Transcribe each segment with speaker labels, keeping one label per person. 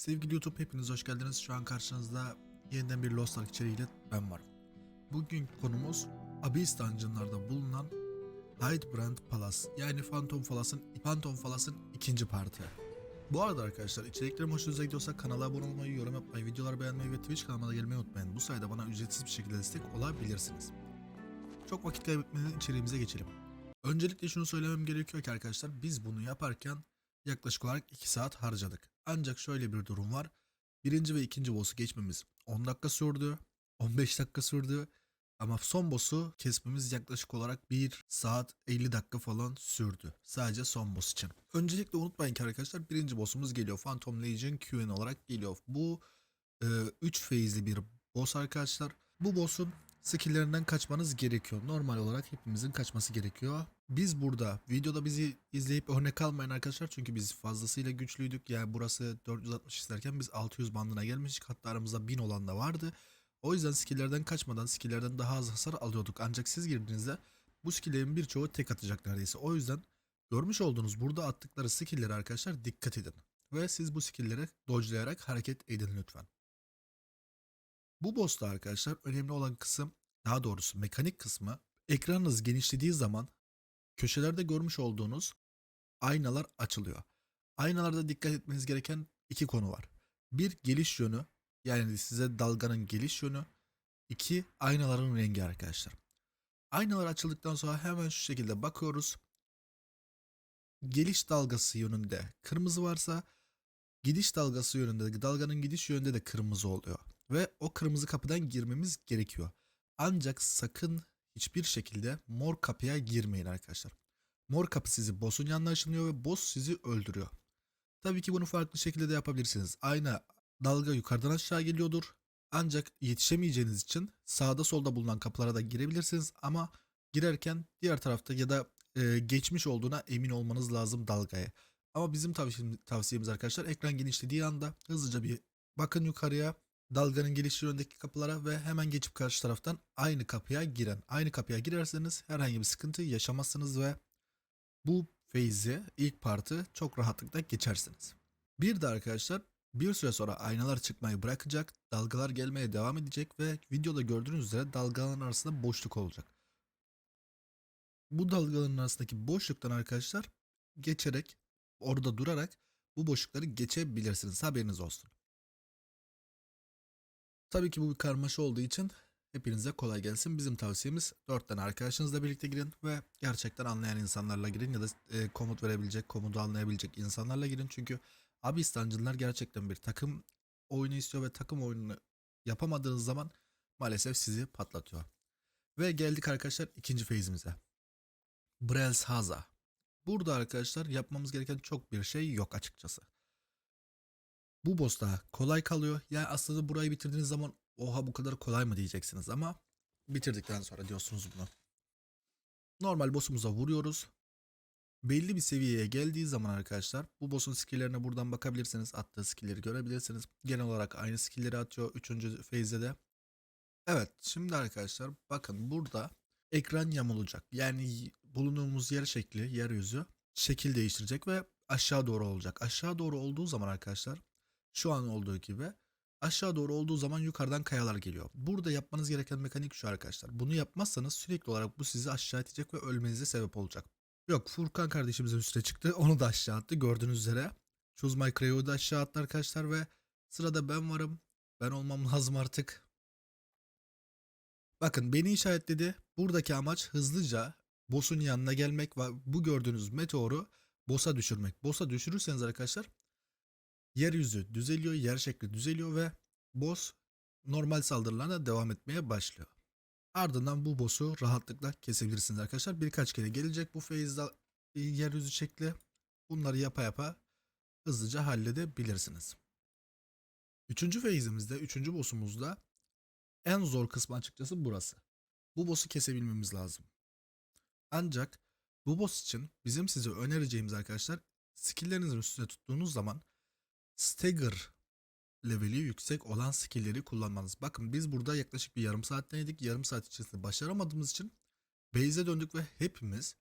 Speaker 1: Sevgili YouTube hepiniz hoş geldiniz. Şu an karşınızda yeniden bir Lost Ark içeriğiyle ben varım. Bugünkü konumuz Abyss Dungeon'larda bulunan Hightbrand Palace yani Phantom Palace'ın Phantom Palace'ın ikinci partı. Bu arada arkadaşlar içeriklerim hoşunuza gidiyorsa kanala abone olmayı, yorum yapmayı, videoları beğenmeyi ve Twitch kanalıma da gelmeyi unutmayın. Bu sayede bana ücretsiz bir şekilde destek olabilirsiniz. Çok vakit kaybetmeden içeriğimize geçelim. Öncelikle şunu söylemem gerekiyor ki arkadaşlar biz bunu yaparken yaklaşık olarak 2 saat harcadık. Ancak şöyle bir durum var. Birinci ve ikinci boss'u geçmemiz 10 dakika sürdü. 15 dakika sürdü. Ama son boss'u kesmemiz yaklaşık olarak 1 saat 50 dakika falan sürdü. Sadece son boss için. Öncelikle unutmayın ki arkadaşlar birinci boss'umuz geliyor. Phantom Legion QN olarak geliyor. Bu 3 feyizli bir boss arkadaşlar. Bu boss'un skill'lerinden kaçmanız gerekiyor. Normal olarak hepimizin kaçması gerekiyor. Biz burada videoda bizi izleyip örnek almayın arkadaşlar çünkü biz fazlasıyla güçlüydük. Yani burası 460 isterken biz 600 bandına gelmiştik. Hatta aramızda 1000 olan da vardı. O yüzden skill'lerden kaçmadan skill'lerden daha az hasar alıyorduk. Ancak siz girdiğinizde bu skill'lerin birçoğu tek atacak neredeyse. O yüzden görmüş olduğunuz burada attıkları skill'lere arkadaşlar dikkat edin. Ve siz bu skill'lere dodge'layarak hareket edin lütfen. Bu boss'ta arkadaşlar önemli olan kısım daha doğrusu mekanik kısmı ekranınız genişlediği zaman köşelerde görmüş olduğunuz aynalar açılıyor. Aynalarda dikkat etmeniz gereken iki konu var. Bir geliş yönü yani size dalganın geliş yönü. iki aynaların rengi arkadaşlar. Aynalar açıldıktan sonra hemen şu şekilde bakıyoruz. Geliş dalgası yönünde kırmızı varsa gidiş dalgası yönünde dalganın gidiş yönünde de kırmızı oluyor. Ve o kırmızı kapıdan girmemiz gerekiyor. Ancak sakın hiçbir şekilde mor kapıya girmeyin arkadaşlar. Mor kapı sizi boss'un yanına ışınlıyor ve boss sizi öldürüyor. Tabii ki bunu farklı şekilde de yapabilirsiniz. Aynı dalga yukarıdan aşağı geliyordur. Ancak yetişemeyeceğiniz için sağda solda bulunan kapılara da girebilirsiniz ama girerken diğer tarafta ya da e, geçmiş olduğuna emin olmanız lazım dalgaya. Ama bizim tavsiyemiz, arkadaşlar ekran genişlediği anda hızlıca bir bakın yukarıya dalganın gelişi yönündeki kapılara ve hemen geçip karşı taraftan aynı kapıya giren. Aynı kapıya girerseniz herhangi bir sıkıntı yaşamazsınız ve bu feyzi ilk partı çok rahatlıkla geçersiniz. Bir de arkadaşlar bir süre sonra aynalar çıkmayı bırakacak, dalgalar gelmeye devam edecek ve videoda gördüğünüz üzere dalgaların arasında boşluk olacak. Bu dalgaların arasındaki boşluktan arkadaşlar geçerek orada durarak bu boşlukları geçebilirsiniz. Haberiniz olsun. Tabii ki bu bir karmaşa olduğu için hepinize kolay gelsin. Bizim tavsiyemiz 4 tane arkadaşınızla birlikte girin ve gerçekten anlayan insanlarla girin ya da e, komut verebilecek, komutu anlayabilecek insanlarla girin. Çünkü Dungeon'lar gerçekten bir takım oyunu istiyor ve takım oyununu yapamadığınız zaman maalesef sizi patlatıyor. Ve geldik arkadaşlar ikinci feyzimize. Brels Haza. Burada arkadaşlar yapmamız gereken çok bir şey yok açıkçası. Bu boss da kolay kalıyor. Yani aslında burayı bitirdiğiniz zaman oha bu kadar kolay mı diyeceksiniz ama bitirdikten sonra diyorsunuz bunu. Normal boss'umuza vuruyoruz. Belli bir seviyeye geldiği zaman arkadaşlar bu boss'un skill'lerine buradan bakabilirsiniz. Attığı skill'leri görebilirsiniz. Genel olarak aynı skill'leri atıyor 3. phase'de de. Evet şimdi arkadaşlar bakın burada ekran yamulacak. Yani bulunduğumuz yer şekli, yeryüzü şekil değiştirecek ve aşağı doğru olacak. Aşağı doğru olduğu zaman arkadaşlar şu an olduğu gibi aşağı doğru olduğu zaman yukarıdan kayalar geliyor. Burada yapmanız gereken mekanik şu arkadaşlar. Bunu yapmazsanız sürekli olarak bu sizi aşağı itecek ve ölmenize sebep olacak. Yok Furkan kardeşimizin üstüne çıktı. Onu da aşağı attı gördüğünüz üzere. Choose My Creo'yu da aşağı attı arkadaşlar ve sırada ben varım. Ben olmam lazım artık. Bakın beni işaretledi. Buradaki amaç hızlıca boss'un yanına gelmek ve bu gördüğünüz meteoru boss'a düşürmek. Boss'a düşürürseniz arkadaşlar yeryüzü düzeliyor, yer şekli düzeliyor ve boss normal saldırılarına devam etmeye başlıyor. Ardından bu boss'u rahatlıkla kesebilirsiniz arkadaşlar. Birkaç kere gelecek bu phase'de yeryüzü şekli. Bunları yapa yapa hızlıca halledebilirsiniz. Üçüncü phase'imizde, üçüncü boss'umuzda en zor kısmı açıkçası burası. Bu boss'u kesebilmemiz lazım. Ancak bu boss için bizim size önereceğimiz arkadaşlar skill'lerinizin üstüne tuttuğunuz zaman stagger leveli yüksek olan skill'leri kullanmanız. Bakın biz burada yaklaşık bir yarım saat denedik. Yarım saat içerisinde başaramadığımız için base'e döndük ve hepimiz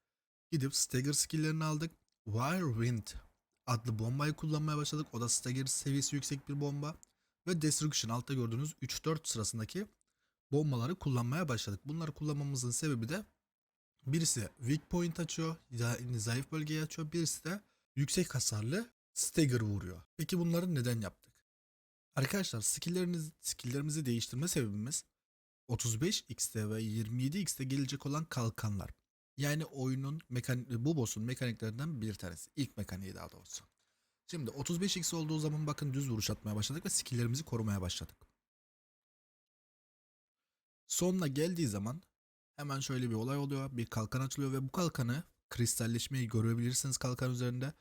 Speaker 1: gidip stagger skill'lerini aldık. Whirlwind adlı bombayı kullanmaya başladık. O da stagger seviyesi yüksek bir bomba. Ve Destruction altta gördüğünüz 3-4 sırasındaki bombaları kullanmaya başladık. Bunları kullanmamızın sebebi de birisi weak point açıyor, yani zayıf bölgeyi açıyor. Birisi de yüksek hasarlı stagger vuruyor. Peki bunları neden yaptık? Arkadaşlar skillleriniz, skilllerimizi değiştirme sebebimiz 35x'te ve 27x'te gelecek olan kalkanlar. Yani oyunun mekanik, bu boss'un mekaniklerinden bir tanesi. İlk mekaniği daha doğrusu. Şimdi 35x olduğu zaman bakın düz vuruş atmaya başladık ve skilllerimizi korumaya başladık. Sonuna geldiği zaman hemen şöyle bir olay oluyor. Bir kalkan açılıyor ve bu kalkanı kristalleşmeyi görebilirsiniz kalkan üzerinde.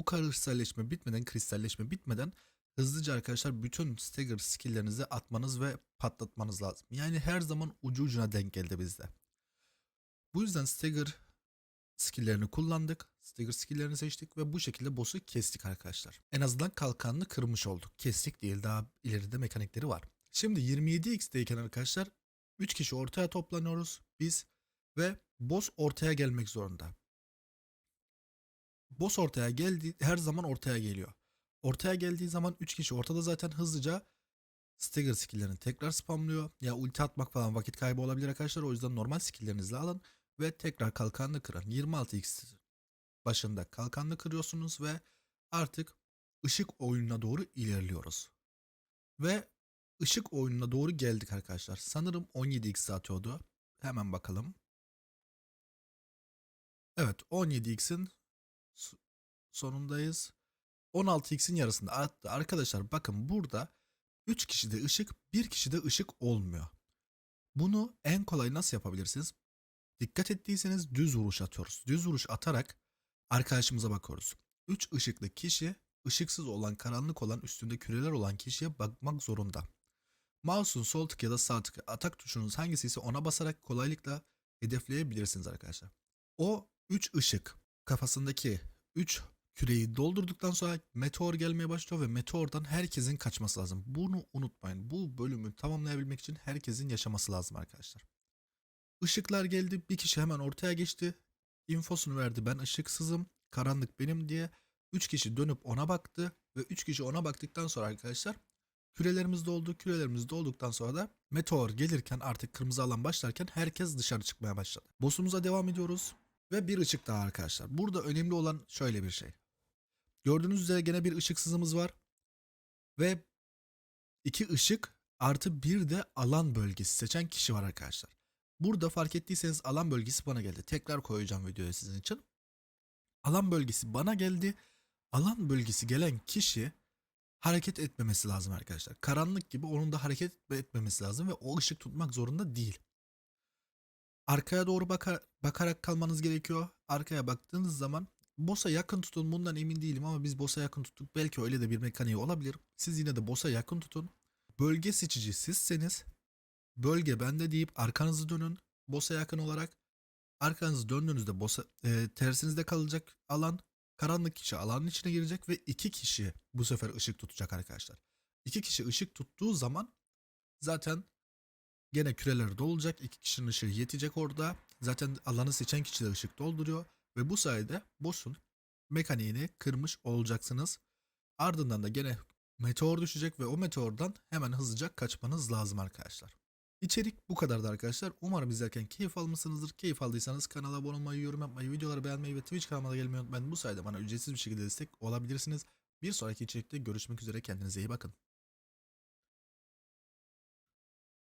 Speaker 1: Bu kristalleşme bitmeden, kristalleşme bitmeden hızlıca arkadaşlar bütün stagger skilllerinizi atmanız ve patlatmanız lazım. Yani her zaman ucu ucuna denk geldi bizde. Bu yüzden stagger skilllerini kullandık. Stagger skilllerini seçtik ve bu şekilde boss'u kestik arkadaşlar. En azından kalkanını kırmış olduk. Kestik değil daha ileride mekanikleri var. Şimdi 27x'teyken arkadaşlar 3 kişi ortaya toplanıyoruz biz ve boss ortaya gelmek zorunda. Boss ortaya geldi her zaman ortaya geliyor. Ortaya geldiği zaman 3 kişi ortada zaten hızlıca stagger skilllerini tekrar spamlıyor. Ya ulti atmak falan vakit kaybı olabilir arkadaşlar. O yüzden normal skilllerinizi alın ve tekrar kalkanını kırın. 26x başında kalkanını kırıyorsunuz ve artık ışık oyununa doğru ilerliyoruz. Ve ışık oyununa doğru geldik arkadaşlar. Sanırım 17x atıyordu. Hemen bakalım. Evet 17x'in sonundayız. 16x'in yarısında attı. Arkadaşlar bakın burada 3 kişide ışık, 1 kişide ışık olmuyor. Bunu en kolay nasıl yapabilirsiniz? Dikkat ettiyseniz düz vuruş atıyoruz. Düz vuruş atarak arkadaşımıza bakıyoruz. 3 ışıklı kişi ışıksız olan, karanlık olan, üstünde küreler olan kişiye bakmak zorunda. Mouse'un sol tık ya da sağ tık atak tuşunuz hangisi ise ona basarak kolaylıkla hedefleyebilirsiniz arkadaşlar. O 3 ışık kafasındaki 3 küreyi doldurduktan sonra meteor gelmeye başlıyor ve meteordan herkesin kaçması lazım. Bunu unutmayın. Bu bölümü tamamlayabilmek için herkesin yaşaması lazım arkadaşlar. Işıklar geldi. Bir kişi hemen ortaya geçti. İnfosunu verdi. Ben ışıksızım. Karanlık benim diye. 3 kişi dönüp ona baktı. Ve 3 kişi ona baktıktan sonra arkadaşlar kürelerimiz doldu. Kürelerimiz dolduktan sonra da meteor gelirken artık kırmızı alan başlarken herkes dışarı çıkmaya başladı. Boss'umuza devam ediyoruz. Ve bir ışık daha arkadaşlar. Burada önemli olan şöyle bir şey. Gördüğünüz üzere gene bir ışıksızımız var. Ve iki ışık artı bir de alan bölgesi seçen kişi var arkadaşlar. Burada fark ettiyseniz alan bölgesi bana geldi. Tekrar koyacağım videoya sizin için. Alan bölgesi bana geldi. Alan bölgesi gelen kişi hareket etmemesi lazım arkadaşlar. Karanlık gibi onun da hareket etmemesi lazım ve o ışık tutmak zorunda değil. Arkaya doğru bakar, bakarak kalmanız gerekiyor. Arkaya baktığınız zaman boss'a yakın tutun. Bundan emin değilim ama biz boss'a yakın tuttuk. Belki öyle de bir mekaniği olabilir. Siz yine de boss'a yakın tutun. Bölge seçici sizseniz bölge bende deyip arkanızı dönün boss'a yakın olarak. Arkanızı döndüğünüzde boss'a e, tersinizde kalacak alan karanlık kişi alanın içine girecek ve iki kişi bu sefer ışık tutacak arkadaşlar. İki kişi ışık tuttuğu zaman zaten gene küreler dolacak. iki kişinin ışığı yetecek orada. Zaten alanı seçen kişi de ışık dolduruyor. Ve bu sayede boss'un mekaniğini kırmış olacaksınız. Ardından da gene meteor düşecek ve o meteordan hemen hızlıca kaçmanız lazım arkadaşlar. İçerik bu kadardı arkadaşlar. Umarım izlerken keyif almışsınızdır. Keyif aldıysanız kanala abone olmayı, yorum yapmayı, videoları beğenmeyi ve Twitch kanalıma gelmeyi unutmayın. Bu sayede bana ücretsiz bir şekilde destek olabilirsiniz. Bir sonraki içerikte görüşmek üzere. Kendinize iyi bakın.